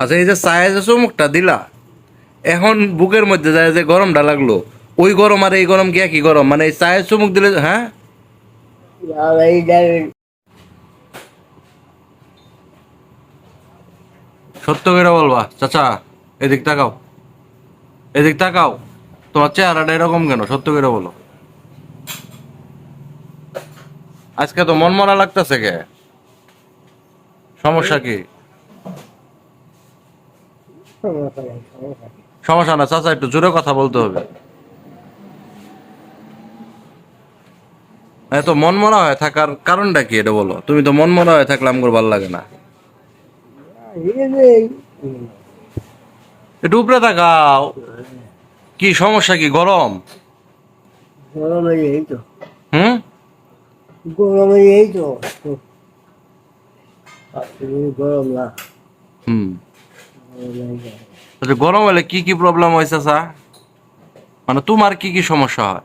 আচ্ছা এই যে চায়ে চুমুকটা দিলা, এখন বুকের মধ্যে যায় যে গরমটা লাগল, ওই গরম আর এই গরম কি একই গরম? মানে এই চায়ের চুমুক দিলে হ্যাঁ? সত্য করে বলবা, চাচা, এদিক তাকাও। এদিক তাকাও, তোমার চেহারাটা এরকম কেন? সত্য করে বলো। আজকে তো মন মরা লাগতেছে কে? সমস্যা কি? সমস্যা না চাচা একটু জোরে কথা বলতে হবে। এত মন মরা হয়ে থাকার কারণটা কি এটা বলো? তুমি তো মন মরা হয়ে থাকলে আমার ভালো লাগে না। একটু উপরে তাকাও। কি সমস্যা কি গরম? গরমে এই তো। হুম? গরমে এই তো। গরম না। হুম। গরম আচ্ছা, গরম হলে কি কি প্রবলেম হয়েছে চা মানে তোমার কি কি সমস্যা হয়?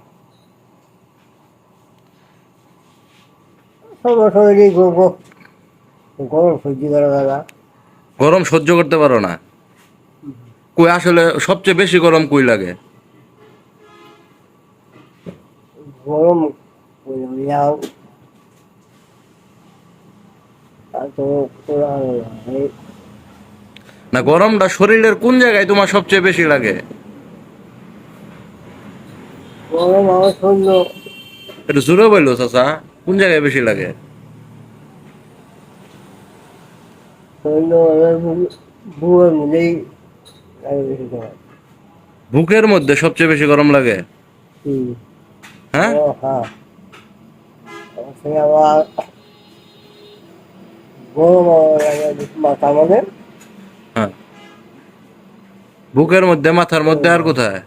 গরম সহ্য করতে পারো না? কই আসলে সবচেয়ে বেশি গরম কই লাগে? গরম তো না গরমটা শরীরের কোন জায়গায় তোমার সবচেয়ে বেশি লাগে? একটু জোরে বলল চাচা কোন জায়গায় বেশি লাগে? করে বুকের মধ্যে সবচেয়ে বেশি গরম লাগে? হ্যাঁ? হ্যাঁ। গরম মাথা মানে হ্যাঁ বুকের মধ্যে, মাথার মধ্যে আর কোথায়?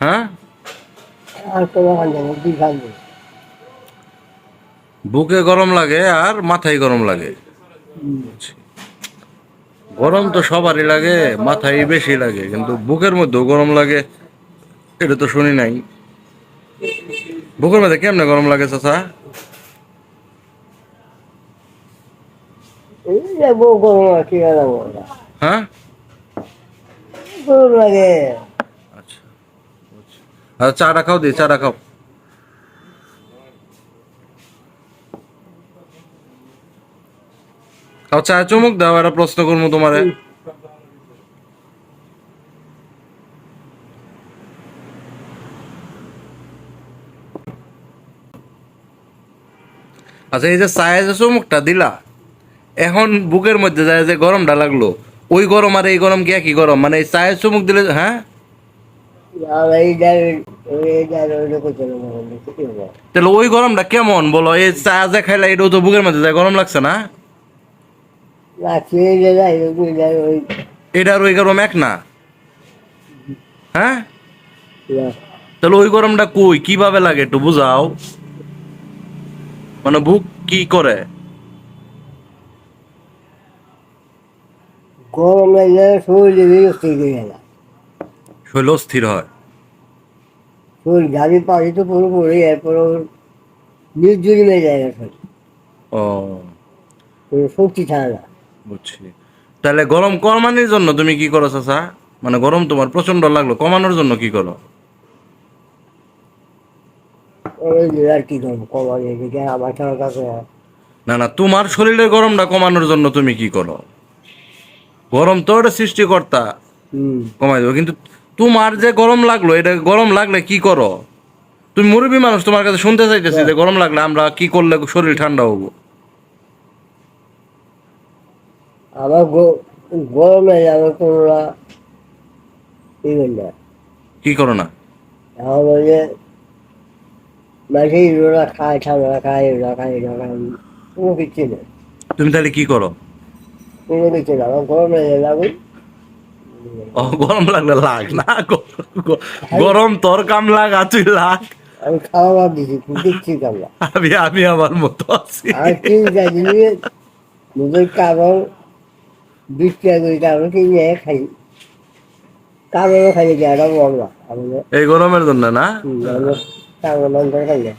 হ্যাঁ? বুকে গরম লাগে আর মাথায় গরম লাগে। গরম তো সবারই লাগে, মাথায় বেশি লাগে, কিন্তু বুকের মধ্যেও গরম লাগে। এটা তো শুনি নাই। বুকের মধ্যে কেমনে গরম লাগে, চাচা? যাব আর কি যাব। হ্যাঁ গরম লাগে আচ্ছা বুঝছি। আর চাটা খাও দি চাটা খাও খাও চা চমুক দাও একটা প্রশ্ন করব তোমারে আচ্ছা এই যে চায়ে যে চমুকটা দিলা এখন বুকের মধ্যে যায় যে গরমটা লাগল ওই গরম আর এই গরম কি একই গরম? মানে চায়ের চুমুক দিলে হ্যাঁ? তাহলে ওই গরমটা কেমন? বলো এই চা যে খাইলে এটাও তো বুকের মধ্যে যায় গরম লাগছে না? না খেয়ে যে যাই ওই এটা আর ওই গরম এক না? হ্যাঁ? তাহলে ওই গরমটা কই? কীভাবে লাগে একটু বুঝাও। মানে বুক কি করে? গরম শরীরে হয়ে। হয় শরীর পাড়ি তো পুরো পড়ে এরপর নির্জুরি মেয়ে যায় শরীর। ও। শক্তি না। বুঝছি। তাহলে গরম কমানোর জন্য তুমি কি করো চাচা? মানে গরম তোমার প্রচণ্ড লাগল কমানোর জন্য কি করো? আর কি করব? আমার কাছে না না তোমার শরীরের গরমটা কমানোর জন্য তুমি কি করো? গরম তো ওটা সৃষ্টিকর্তা হুম কমাই দেবো কিন্তু তোমার যে গরম লাগল এটা গরম লাগলে কি করো তুমি মুরব্বী মানুষ তোমার কাছে শুনতে চাইতেছি যে গরম লাগলে আমরা কি করলে শরীর ঠান্ডা হব আমার গ- গরমে যাবে কোনরা কি করলে কি করো না এখন ওই যে মাঝে ইরোরা খায় ঠান্ডা খায় এরা খায় এরা খায় কোনো কিছু নেই তুমি তাহলে কি করো না যাবে গরম লাগলে লাগ না গরম তোর কাম লাগা তুই লাগ। আমি খাওয়া বাদ দিছি দিচ্ছি কামলা আমি আমি আমার মতো আছি। আর চার দিন নতুন কারণ করে কারণ কিনে খাই কারণও খাই যায় এটা বলবা এই গরমের জন্য না? কারণ খাইলে